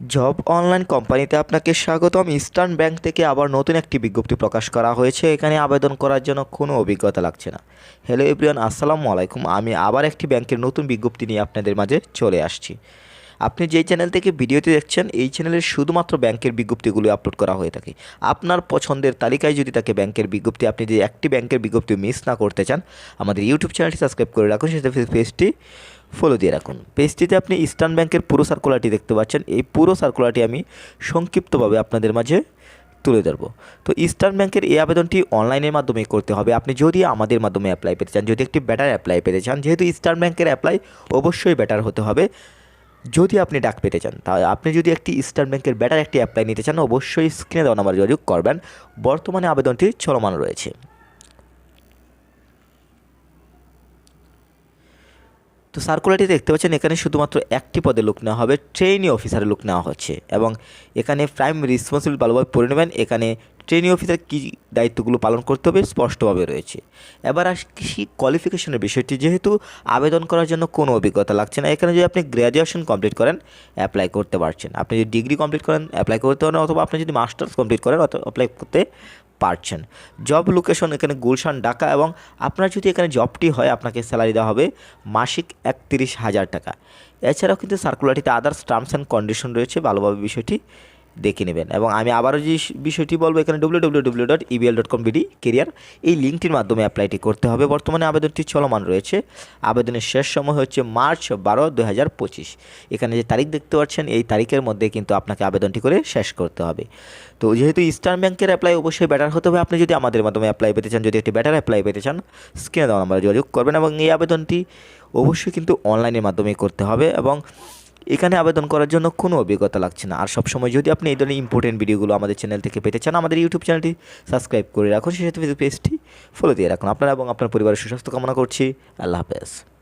Job online কোম্পানিতে আপনাকে স্বাগতম। ইস্টার্ন ব্যাংক থেকে আবার নতুন একটি বিজ্ঞপ্তি প্রকাশ করা হয়েছে। এখানে আবেদন করার জন্য কোনো অভিজ্ঞতা লাগছে না। হ্যালো এভরিওয়ান আসসালামু আলাইকুম। আমি আবার একটি ব্যাংকের নতুন বিজ্ঞপ্তি নিয়ে আপনাদের মাঝে চলে আসছি। আপনি যেই চ্যানেল থেকে ভিডিওটি দেখছেন, এই চ্যানেলের শুধুমাত্র ব্যাংকের বিজ্ঞপ্তিগুলো আপলোড করা হয়ে থাকে। আপনার পছন্দের তালিকায় যদি তাকে ব্যাংকের বিজ্ঞপ্তি, আপনি যে একটি ব্যাংকের বিজ্ঞপ্তি মিস না করতে চান, আমাদের ইউটিউব চ্যানেলটি সাবস্ক্রাইব করে রাখুন সেটা পেজটি ফলো দিয়ে রাখুন। পেজটিতে আপনি ইস্টার্ন ব্যাংকের পুরো সার্কুলারটি দেখতে পাচ্ছেন। এই পুরো সার্কুলারটি আমি সংক্ষিপ্তভাবে আপনাদের মাঝে তুলে ধরবো। তো ইস্টার্ন ব্যাংকের এই আবেদনটি অনলাইনের মাধ্যমে করতে হবে। আপনি যদি আমাদের মাধ্যমে অ্যাপ্লাই পেতে চান, যদি একটি বেটার অ্যাপ্লাই পেতে চান, যেহেতু ইস্টার্ন ব্যাংকের অ্যাপ্লাই অবশ্যই বেটার হতে হবে। যদি আপনি ডাক পেতে চান তা আপনি যদি একটি ইস্টার্ন ব্যাংকের বেটার একটি অ্যাপ্লাই নিতে চান, অবশ্যই স্ক্রিনে দেওয়া নাম্বার যোগাযোগ করবেন। বর্তমানে আবেদনটি চলমান রয়েছে। তো সার্কুলারটি দেখতে পাচ্ছেন, এখানে শুধুমাত্র একটি পদে লোক নেওয়া হবে ট্রেনি অফিসারের লোক নেওয়া হচ্ছে এবং এখানে প্রাইম রেসপন্সিবল ভালোভাবে পড়ে নেবেন, এখানে ট্রেনি অফিসার কী দায়িত্বগুলো পালন করতে হবে স্পষ্টভাবে রয়েছে। এবার আসছি কোয়ালিফিকেশনের বিষয়টি, যেহেতু আবেদন করার জন্য কোনো অভিজ্ঞতা লাগছে না, এখানে যদি আপনি গ্র্যাজুয়েশন কমপ্লিট করেন অ্যাপ্লাই করতে পারছেন। আপনি যদি ডিগ্রি কমপ্লিট করেন অ্যাপ্লাই করতে পারেন, অথবা আপনি যদি মাস্টার্স কমপ্লিট করেন, অথবা অ্যাপ্লাই করতে পারছেন। জব লোকেশন এখানে গুলশান, ঢাকা এবং আপনার যদি এখানে জবটি হয়, আপনাকে স্যালারি দেওয়া হবে মাসিক একত্রিশ হাজার টাকা। এছাড়াও কিন্তু সার্কুলারটিতে আদার্স টার্মস অ্যান্ড কন্ডিশন রয়েছে, ভালোভাবে বিষয়টি দেখে নেবেন। এবং আমি আবারও যে বিষয়টি বলব, এখানে W dot EBL dot com BD career এই লিঙ্কটির মাধ্যমে অ্যাপ্লাইটি করতে হবে। বর্তমানে আবেদনটি চলমান রয়েছে। আবেদনের শেষ সময় হচ্ছে মার্চ বারো দু এখানে যে তারিখ দেখতে পাচ্ছেন, এই তারিখের মধ্যে কিন্তু আপনাকে আবেদনটি করে শেষ করতে হবে। তো যেহেতু ইস্টার্ন ব্যাংকের অ্যাপ্লাই অবশ্যই ব্যাটার হতে হবে। আপনি যদি আমাদের মাধ্যমে অ্যাপ্লাই পেতে চান, যদি একটি ব্যাটার অ্যাপ্লাই পেতে চান স্ক্রিনে দেওয়া নাম্বারে যোগাযোগ করবেন এবং এই আবেদনটি অবশ্যই কিন্তু অনলাইনের মাধ্যমে করতে হবে। এবং এখানে আবেদন করার জন্য কোনো অভিজ্ঞতা লাগছে না। আর সবসময় যদি আপনি এই ধরনের ইম্পর্টেন্ট ভিডিওগুলো আমাদের চ্যানেল থেকে পেতে চান, আমাদের ইউটিউব চ্যানেলটি সাবস্ক্রাইব করে রাখুন। সেই সাথে পেজটি ফলো দিয়ে রাখুন। আপনারা এবং আপনার পরিবারের সুস্বাস্থ্য কামনা করছি। আল্লাহ হাফেজ।